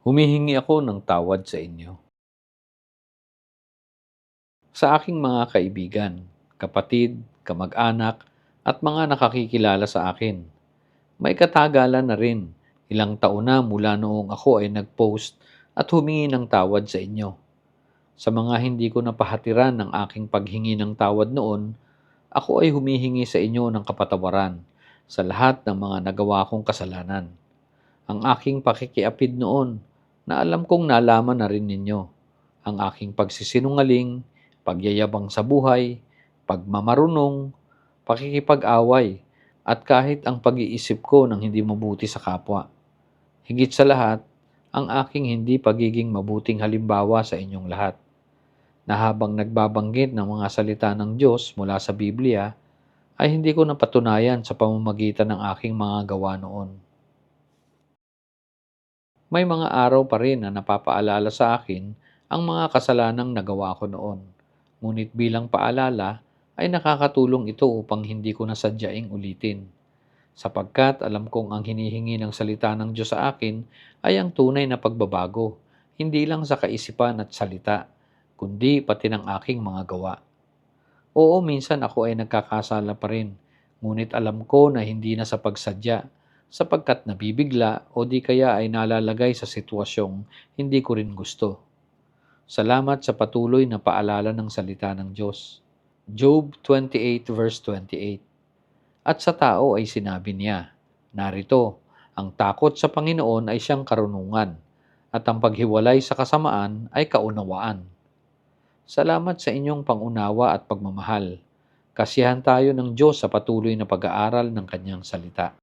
Humihingi ako ng tawad sa inyo. Sa aking mga kaibigan, kapatid, kamag-anak, at mga nakakikilala sa akin. May katagalan na rin. Ilang taon na mula noong ako ay nag-post at humingi ng tawad sa inyo. Sa mga hindi ko napahatiran ng aking paghingi ng tawad noon, ako ay humihingi sa inyo ng kapatawaran sa lahat ng mga nagawa kong kasalanan. Ang aking pakikiapid noon na alam kong nalaman na rin ninyo. Ang aking pagsisinungaling, pagyayabang sa buhay, pagmamarunong, pakikipag-away, at kahit ang pag-iisip ko ng hindi mabuti sa kapwa. Higit sa lahat, ang aking hindi pagiging mabuting halimbawa sa inyong lahat. Na habang nagbabanggit ng mga salita ng Diyos mula sa Biblia, ay hindi ko napatunayan sa pamamagitan ng aking mga gawa noon. May mga araw pa rin na napapaalala sa akin ang mga kasalanang nagawa ko noon. Ngunit bilang paalala ay nakakatulong ito upang hindi ko nasadyaing ulitin. Sapagkat alam kong ang hinihingi ng salita ng Diyos sa akin ay ang tunay na pagbabago, hindi lang sa kaisipan at salita, kundi pati ng aking mga gawa. Oo, minsan ako ay nagkakasala pa rin, ngunit alam ko na hindi na sa pagsadya, sapagkat nabibigla o di kaya ay nalalagay sa sitwasyong hindi ko rin gusto. Salamat sa patuloy na paalala ng salita ng Diyos. Job 28 verse 28 At sa tao ay sinabi niya, Narito, ang takot sa Panginoon ay siyang karunungan, at ang paghiwalay sa kasamaan ay kaunawaan. Salamat sa inyong pangunawa at pagmamahal. Kasiyahan tayo ng Diyos sa patuloy na pag-aaral ng kanyang salita.